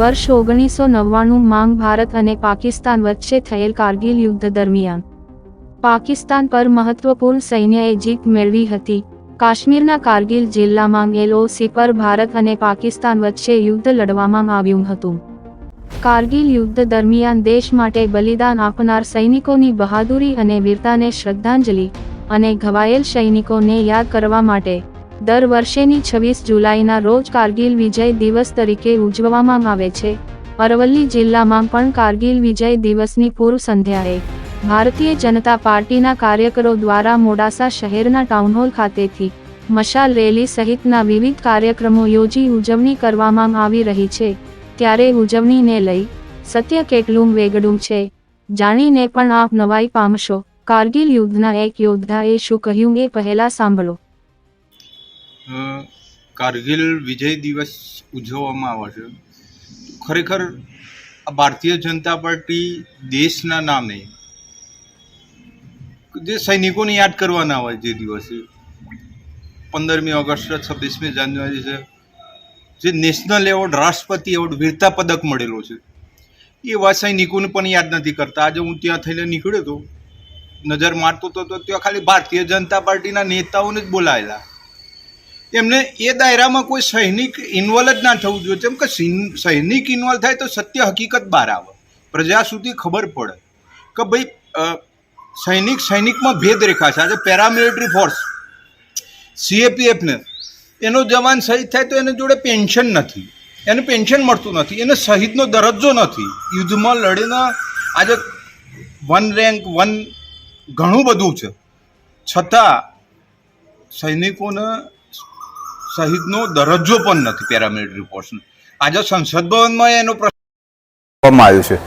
વર્ષ ઓગણીસો નવ્વાણું માંગ ભારત અને પાકિસ્તાન વચ્ચે થયેલ કારગિલ યુદ્ધ દરમિયાન. પાકિસ્તાન પર મહત્વપૂર્ણ સૈન્યએ જીત મેળવી હતી. કાશ્મીરના કારગિલ જિલ્લામાં એલઓસી પર ભારત અને પાકિસ્તાન વચ્ચે યુદ્ધ લડવામાં આવ્યું હતું. કારગિલ યુદ્ધ દરમિયાન દેશ માટે બલિદાન આપનાર સૈનિકોની બહાદુરી અને વીરતાને શ્રદ્ધાંજલિ અને ઘવાયેલ સૈનિકોને યાદ કરવા માટે દર વર્ષેની છવ્વીસ જુલાઈના રોજ કારગિલ વિજય દિવસ તરીકે ઉજવવામાં આવે છે. અરવલ્લી જિલ્લામાં પણ કારગિલ વિજય દિવસની પૂર્વ સંધ્યાએ ભારતીય જનતા પાર્ટીના કાર્યકરો દ્વારા મોડાસા શહેરના ટાઉનહોલ ખાતેથી મશાલ રેલી સહિતના વિવિધ કાર્યક્રમો યોજી ઉજવણી કરવામાં આવી રહી છે. ત્યારે ઉજવણીને લઈ સત્ય કેટલું વેગડું છે, જાણીને પણ આપ નવાઈ પામશો. કારગિલ યુદ્ધના એક યોદ્ધાએ શું કહ્યું એ પહેલા સાંભળો. કારગિલ વિજય દિવસ ઉજવવામાં આવે છે. ખરેખર આ ભારતીય જનતા પાર્ટી દેશના નામે જે સૈનિકોને યાદ કરવાના હોય જે દિવસે, પંદરમી ઓગસ્ટ છવ્વીસમી જાન્યુઆરી છે, જે નેશનલ એવોર્ડ, રાષ્ટ્રપતિ એવોર્ડ, વીરતા પદક મળેલો છે. એવા સૈનિકોને પણ યાદ નથી કરતા. આજે હું ત્યાં થઈને નીકળ્યો હતો નજર મારતો હતો તો ત્યાં ખાલી ભારતીય જનતા પાર્ટીના નેતાઓને જ બોલાયેલા. એમને એ દાયરામાં કોઈ સૈનિક ઇન્વોલ્વ જ ના થવું જોઈએ. કેમ કે સૈનિક ઇન્વોલ્વ થાય તો સત્ય હકીકત બહાર આવે. પ્રજા સુધી ખબર પડે કે ભાઈ સૈનિક સૈનિકમાં ભેદ રેખા છે. આજે પેરામિલિટરી ફોર્સ સીએપીએફને એનો જવાન શહીદ થાય તો એને જોડે પેન્શન નથી. એને પેન્શન મળતું નથી. એને શહીદનો દરજ્જો નથી. યુદ્ધમાં લડીને આજે વન રેન્ક વન ઘણું બધું છે. છતાં સૈનિકોને શહીદનો દરજ્જો પણ નથી પેરામિલિટરી ફોર્સનો આજે સંસદ ભવનમાં એનો પ્રશ્ન આવ્યો છે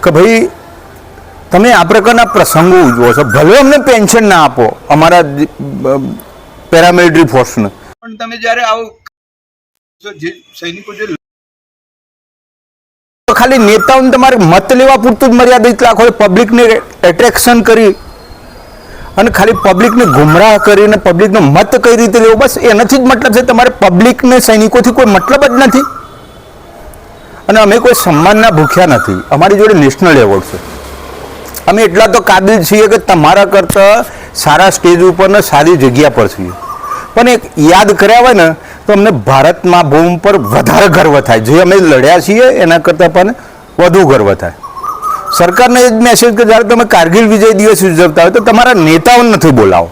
કે ભાઈ તમે આ પ્રકારના પ્રસંગો ઉજવો છો ભલે અમને પેન્શન ના આપો અમારા પેરામિલિટરી ફોર્સને પણ તમે જ્યારે આવો જે સૈનિકો જે ખાલી નેતાઓને તમારે મત લેવા પૂરતું જ મર્યાદિત રાખો પબ્લિકને એટ્રેક્શન કરી અને ખાલી પબ્લિકને ગુમરાહ કરીને પબ્લિકનો મત કઈ રીતે લેવો? બસ એનાથી જ મતલબ છે, તમારે પબ્લિકને સૈનિકોથી કોઈ મતલબ જ નથી. અને અમે કોઈ સન્માનના ભૂખ્યા નથી. અમારી જોડે નેશનલ એવોર્ડ છે. અમે એટલા તો કાબિલ છીએ કે તમારા કરતાં સારા સ્ટેજ ઉપર ને સારી જગ્યા પર છીએ. પણ એક યાદ કર્યા હોય ને, તો અમને ભારતમાં ભૂમ પર વધારે ગર્વ થાય. જે અમે લડ્યા છીએ, એના કરતાં પણ વધુ ગર્વ થાય. સરકારને જ મેસેજ કે જ્યારે તમે કારગિલ વિજય દિવસ ઉજવતા હોય તો તમારા નેતાઓને નથી બોલાવો.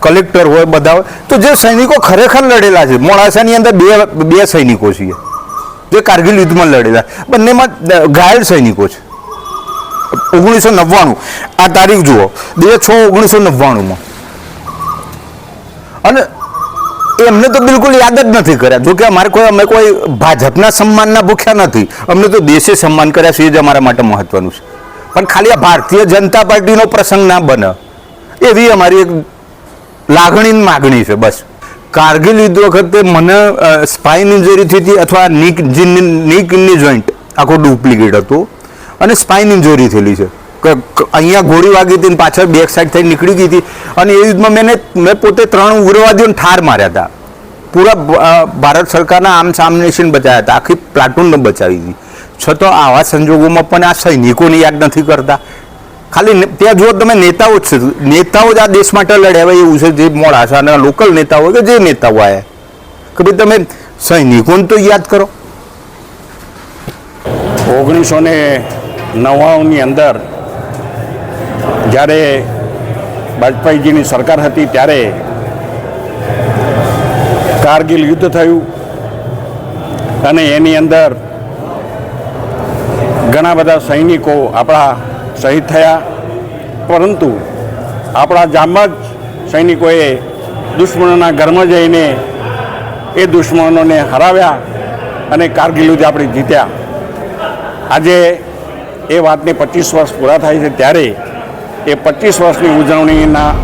કલેક્ટર હોય, બધા હોય. તો જે સૈનિકો ખરેખર લડેલા છે, મોડાસાની અંદર બે બે સૈનિકો છીએ. જે કારગિલ યુદ્ધમાં લડેલા. બંનેમાં ઘાયલ સૈનિકો છે. ઓગણીસો નવ્વાણું. આ તારીખ જુઓ. બે છ ઓગણીસો નવ્વાણુંમાં. અને એમને તો બિલકુલ યાદ જ નથી કર્યા. જોકે અમારે કોઈ અમે કોઈ ભાજપના સન્માનના ભૂખ્યા નથી. અમને તો દેશે સન્માન કર્યા છે, એ જ અમારા માટે મહત્વનું છે. પણ ખાલી આ ભારતીય જનતા પાર્ટીનો પ્રસંગ ના બને. એવી અમારી એક લાગણીની માગણી છે, બસ. કારગિલ યુદ્ધ વખતે મને સ્પાઇન ઇન્જરી થઈ હતી અથવા નીક નીકની જોઈન્ટ આખો ડુપ્લિકેટ હતું. અને સ્પાઇન ઇન્જરી થયેલી છે. અહીંયા ગોળી વાગી હતી પાછળ બેક સાઈડ થઈ નીકળી ગઈ હતી. અને એ યુદ્ધમાં મેં મેં પોતે ત્રણ ઉગ્રવાદીઓને ઠાર માર્યા હતા. પૂરા ભારત સરકારના આમ સામનેશન બચાવ્યા હતા. આખી પ્લાટૂનને બચાવી હતી છતાં આવા સંજોગોમાં પણ આ સૈનિકોને યાદ નથી કરતા. ખાલી ત્યાં જુઓ તમે નેતાઓ જ છે. નેતાઓ જ આ દેશ માટે લડ્યા હોય એવું છે જે મોડાસાના લોકલ નેતાઓ કે જે નેતાઓ આવ્યા કે ભાઈ તમે સૈનિકોને તો યાદ કરો. ઓગણીસો ને નવ્વાણુંની અંદર જ્યારે વાજપેયીજીની સરકાર હતી ત્યારે કારગિલ યુદ્ધ થયું અને એની અંદર ઘણા બધા સૈનિકો આપણા શહીદ થયા. પરંતુ આપણા જામબાજ સૈનિકોએ દુશ્મનોના ઘરમાં જઈને એ દુશ્મનોને હરાવ્યા અને કારગિલ યુદ્ધ આપણે જીત્યા. આજે એ વાતને પચીસ વર્ષ પૂરા થાય છે ત્યારે એ પચીસ વર્ષની ઉજવણીના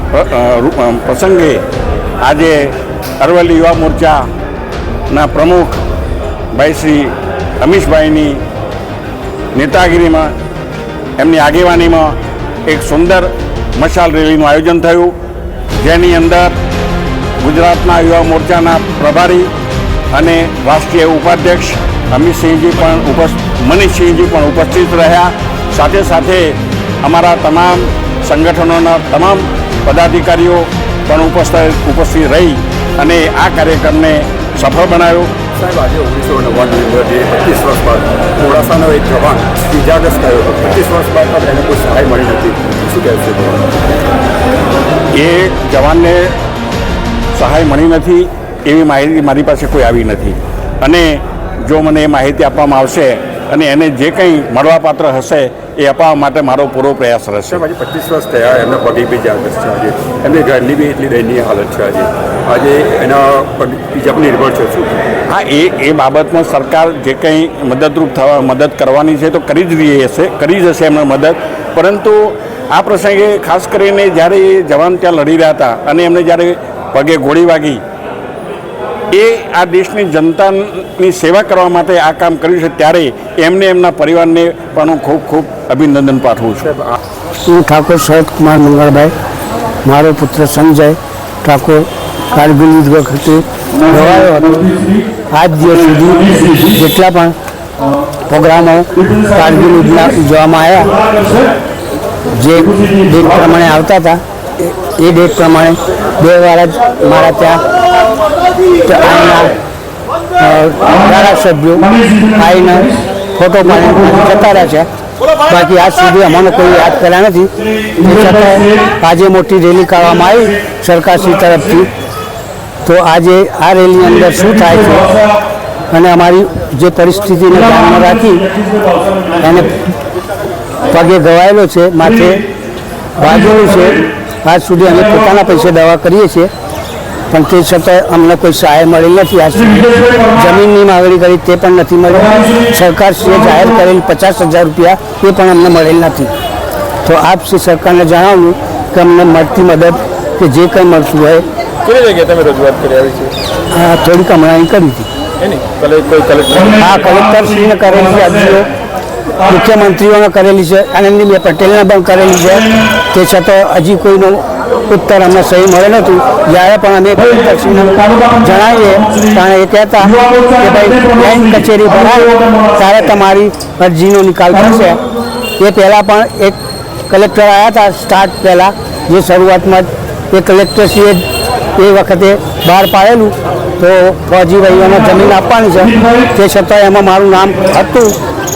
પ્રસંગે આજે અરવલ્લી યુવા મોરચાના પ્રમુખ ભાઈ શ્રી અમીશભાઈની નેતાગીરીમાં, એમની આગેવાનીમાં એક સુંદર મશાલ રેલીનું આયોજન થયું. જેની અંદર ગુજરાતના યુવા મોરચાના પ્રભારી અને રાષ્ટ્રીય ઉપાધ્યક્ષ અમિતસિંહજી પણ ઉપસ્થિત મનીષસિંહજી પણ ઉપસ્થિત રહ્યા. સાથે સાથે અમારા તમામ સંગઠનોના તમામ પદાધિકારીઓ પણ ઉપસ્થિત ઉપસ્થિત રહી અને આ કાર્યક્રમને સફળ બનાવ્યો. સાહેબ આજે ઓગણીસો નવ્વાણું જે પચીસ વર્ષ બાદ મોડાસાનો એક જવાન ઇજાગ્રસ્ત થયો હતો. પચીસ વર્ષ બાદ પણ એને કોઈ સહાય મળી નથી. શું કહેશે એ જવાનને સહાય મળી નથી એવી માહિતી મારી પાસે કોઈ આવી નથી. અને જો મને એ માહિતી આપવામાં આવશે અને એને જે કંઈ મળવાપાત્ર હશે એ અપાવવા માટે મારો પૂરો પ્રયાસ રહેશે. આજે પચીસ વર્ષ થયા એમના પગે બી જાગૃત છે આજે. એમની ઘરની બી એટલી દયનીય હાલત છે આજે. આજે એના પગ બીજા પર નિર્ભર છે શું? હા એ એ બાબતમાં સરકાર જે કંઈ મદદરૂપ થવા મદદ કરવાની છે તો કરી જ રહી હશે કરી જ હશે એમને મદદ. પરંતુ આ પ્રસંગે ખાસ કરીને જ્યારે એ જવાન ત્યાં લડી રહ્યા હતા અને એમને જ્યારે પગે ગોળી વાગી એ આ દેશની જનતાની સેવા કરવા માટે આ કામ કર્યું છે ત્યારે એમને એમના પરિવારને પણ હું ખૂબ ખૂબ અભિનંદન પાઠવું છું. હું ઠાકોર શરદ કુમાર મંગળભાઈ, મારો પુત્ર સંજય ઠાકોર કારગિલ વખતે હતો. આજ દિવસ સુધી જેટલા પણ પ્રોગ્રામો કારગિલ ઉજવવામાં આવ્યા, જે ડેટ પ્રમાણે આવતા હતા, એ ડેટ પ્રમાણે બે વાર જ મારા ત્યાં અહીંના ધારાસભ્યો આવીને ફોટો પાડીને જતા રહ્યા છે. બાકી આજ સુધી અમને કોઈ યાદ કર્યા નથી. આજે મોટી રેલી કાઢવામાં આવી સરકારશ્રી તરફથી. તો આજે આ રેલીની અંદર શું થાય છે અને અમારી જે પરિસ્થિતિને ધ્યાનમાં રાખી એને પગે ગવાયેલો છે, માથે વાગેલું છે. આજ સુધી અમે પોતાના પૈસે દવા કરીએ છીએ. પણ તે છતાં અમને કોઈ સહાય મળી નથી. આ જમીનની માગણી કરી તે પણ નથી મળી. સરકારશ્રીએ જાહેર કરેલ પચાસ હજાર રૂપિયા એ પણ અમને મળેલ નથી. તો આપ શ્રી સરકારને જણાવ્યું કે અમને મળતી મદદ કે જે કંઈ મળતું હોય. કેવી જગ્યાએ તમે રજૂઆત કરી આવી છે? હા થોડીક હમણાં કરી હતી. હા કલેક્ટરશ્રીને કરેલી અરજીઓ. મુખ્યમંત્રીઓને કરેલી છે. આનંદીબેન પટેલને પણ કરેલી છે. તે છતાં હજી કોઈનો ઉત્તર અમને સહી મળે નહોતું. જ્યારે પણ અમે જણાવીએ, ત્યારે એ કહેતા કે ભાઈ બેંક કચેરી ભરાય ત્યારે તમારી અરજીનો નિકાલ થશે. એ પહેલાં પણ એક કલેક્ટર આવ્યા હતા સ્ટાર્ટ પહેલાં, જે શરૂઆતમાં જ એ કલેક્ટરશ્રીએ એ વખતે બહાર પાડેલું. તો ફોજીભાઈ એને જમીન આપવાની છે. તે છતાં એમાં મારું નામ હતું.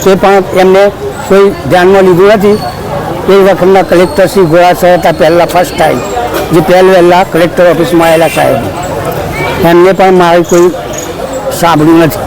તે પણ એમને કોઈ ધ્યાનમાં લીધું નથી. એ વખતના કલેક્ટર શ્રી ગોળા સાહેબ હતા પહેલાં ફર્સ્ટ ટાઈમ જે પહેલ વહેલા કલેક્ટર ઓફિસમાં આવેલા સાહેબ. એમને પણ મારી કોઈ સાંભળ્યું નથી.